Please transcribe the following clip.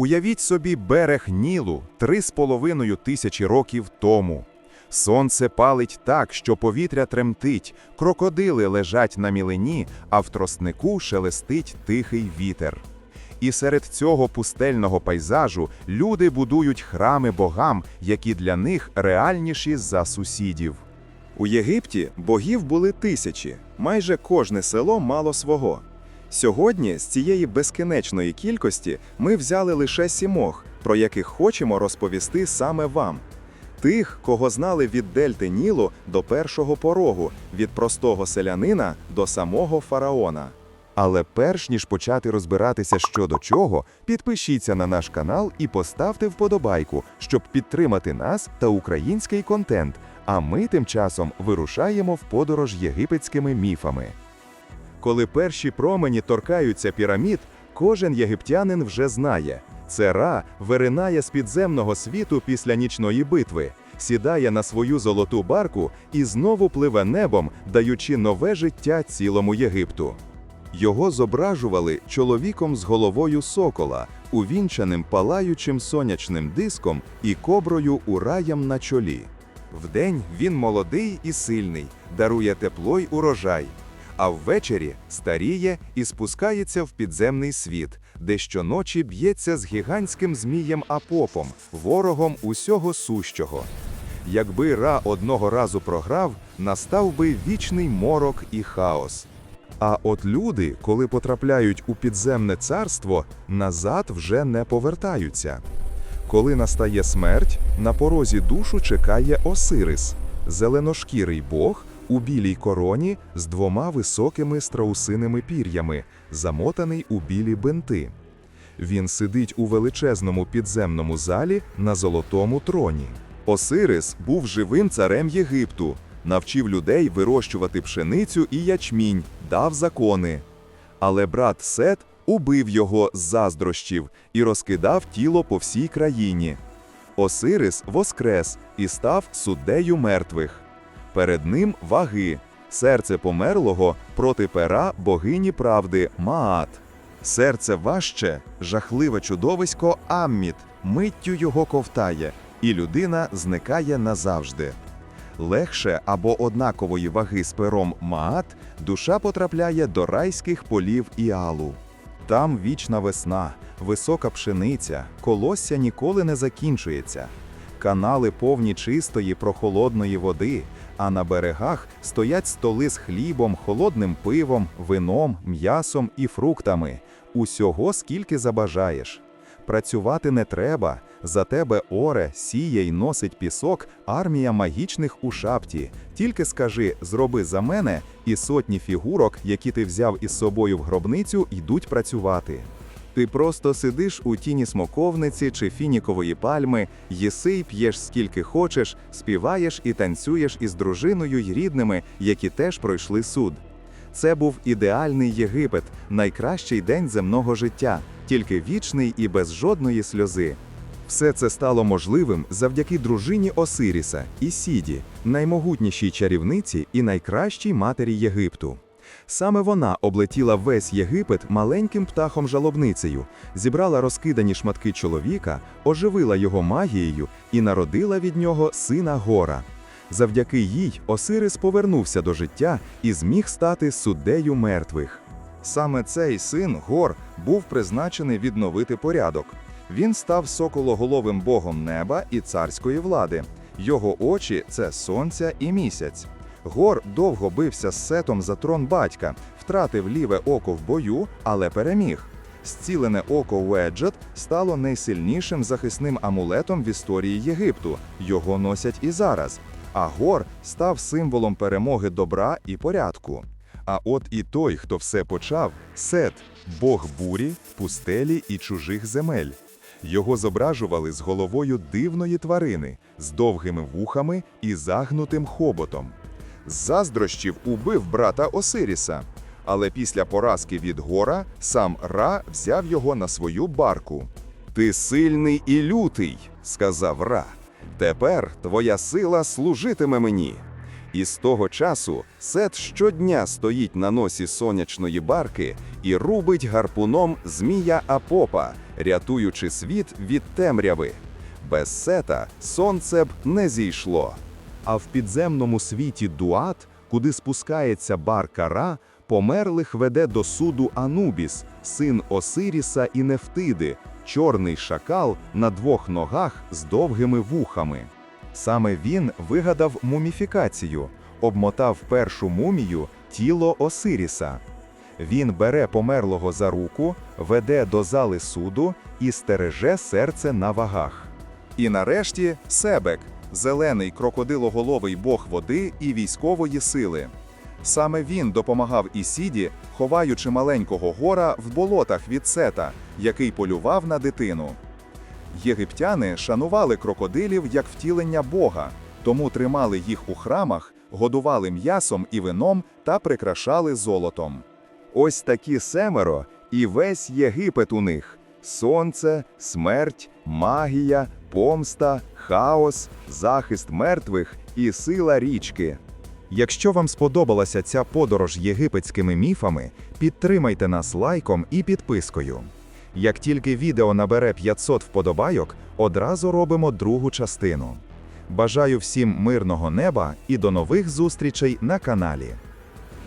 Уявіть собі берег Нілу три з половиною тисячі років тому. Сонце палить так, що повітря тремтить, крокодили лежать на мілині, а в тростнику шелестить тихий вітер. І серед цього пустельного пейзажу люди будують храми богам, які для них реальніші за сусідів. У Єгипті богів були тисячі, майже кожне село мало свого. Сьогодні з цієї безкінечної кількості ми взяли лише сімох, про яких хочемо розповісти саме вам. Тих, кого знали від дельти Нілу до першого порогу, від простого селянина до самого фараона. Але перш ніж почати розбиратися що до чого, підпишіться на наш канал і поставте вподобайку, щоб підтримати нас та український контент. А ми тим часом вирушаємо в подорож єгипетськими міфами. Коли перші промені торкаються пірамід, кожен єгиптянин вже знає. Це Ра виринає з підземного світу після нічної битви, сідає на свою золоту барку і знову пливе небом, даючи нове життя цілому Єгипту. Його зображували чоловіком з головою сокола, увінчаним палаючим сонячним диском і коброю ураєм на чолі. Вдень він молодий і сильний, дарує тепло й урожай, а ввечері старіє і спускається в підземний світ, де щоночі б'ється з гігантським змієм Апопом, ворогом усього сущого. Якби Ра одного разу програв, настав би вічний морок і хаос. А от люди, коли потрапляють у підземне царство, назад вже не повертаються. Коли настає смерть, на порозі душу чекає Осирис, зеленошкірий бог у білій короні з двома високими страусиними пір'ями, замотаний у білі бинти. Він сидить у величезному підземному залі на золотому троні. Осирис був живим царем Єгипту, навчив людей вирощувати пшеницю і ячмінь, дав закони. Але брат Сет убив його з заздрощів і розкидав тіло по всій країні. Осирис воскрес і став суддею мертвих. Перед ним ваги, серце померлого проти пера богині правди Маат. Серце важче, жахливе чудовисько Амміт, миттю його ковтає, і людина зникає назавжди. Легше або однакової ваги з пером Маат душа потрапляє до райських полів Іалу. Там вічна весна, висока пшениця, колосся ніколи не закінчується. Канали повні чистої прохолодної води, а на берегах стоять столи з хлібом, холодним пивом, вином, м'ясом і фруктами. Усього скільки забажаєш. Працювати не треба. За тебе оре, сіє й носить пісок армія магічних у шапті. Тільки скажи зроби за мене, і сотні фігурок, які ти взяв із собою в гробницю, йдуть працювати. Ти просто сидиш у тіні смоковниці чи фінікової пальми, їси й п'єш скільки хочеш, співаєш і танцюєш із дружиною й рідними, які теж пройшли суд. Це був ідеальний Єгипет, найкращий день земного життя, тільки вічний і без жодної сльози. Все це стало можливим завдяки дружині Осиріса Ісіді, наймогутнішій чарівниці і найкращій матері Єгипту. Саме вона облетіла весь Єгипет маленьким птахом-жалобницею, зібрала розкидані шматки чоловіка, оживила його магією і народила від нього сина Гора. Завдяки їй Осирис повернувся до життя і зміг стати суддею мертвих. Саме цей син Гор був призначений відновити порядок. Він став сокологоловим богом неба і царської влади. Його очі це сонця і місяць. Гор довго бився з сетом за трон батька, втратив ліве око в бою, але переміг. Зцілене око Уеджет стало найсильнішим захисним амулетом в історії Єгипту. Його носять і зараз. А гор став символом перемоги добра і порядку. А от і той, хто все почав, Сет, бог бурі, пустелі і чужих земель. Його зображували з головою дивної тварини, з довгими вухами і загнутим хоботом. З заздрощів убив брата Осиріса, але після поразки від гора сам Ра взяв його на свою барку. Ти сильний і лютий, сказав Ра. Тепер твоя сила служитиме мені. І з того часу Сет щодня стоїть на носі сонячної барки і рубить гарпуном змія Апопа, рятуючи світ від темряви. Без сета сонце б не зійшло. А в підземному світі Дуат, куди спускається бар Кара, померлих веде до суду Анубіс, син Осиріса і Нефтиди, чорний шакал на двох ногах з довгими вухами. Саме він вигадав муміфікацію, обмотав першу мумію тіло Осиріса. Він бере померлого за руку, веде до зали суду і стереже серце на вагах. І нарешті Себек, зелений крокодилоголовий бог води і військової сили. Саме він допомагав Ісіді, ховаючи маленького гора в болотах від Сета, який полював на дитину. Єгиптяни шанували крокодилів як втілення Бога, тому тримали їх у храмах, годували м'ясом і вином та прикрашали золотом. Ось такі семеро, і весь Єгипет у них: сонце, смерть, магія, помста, хаос, захист мертвих і сила річки. Якщо вам сподобалася ця подорож єгипетськими міфами, підтримайте нас лайком і підпискою. Як тільки відео набере 500 вподобайок, одразу робимо другу частину. Бажаю всім мирного неба і до нових зустрічей на каналі.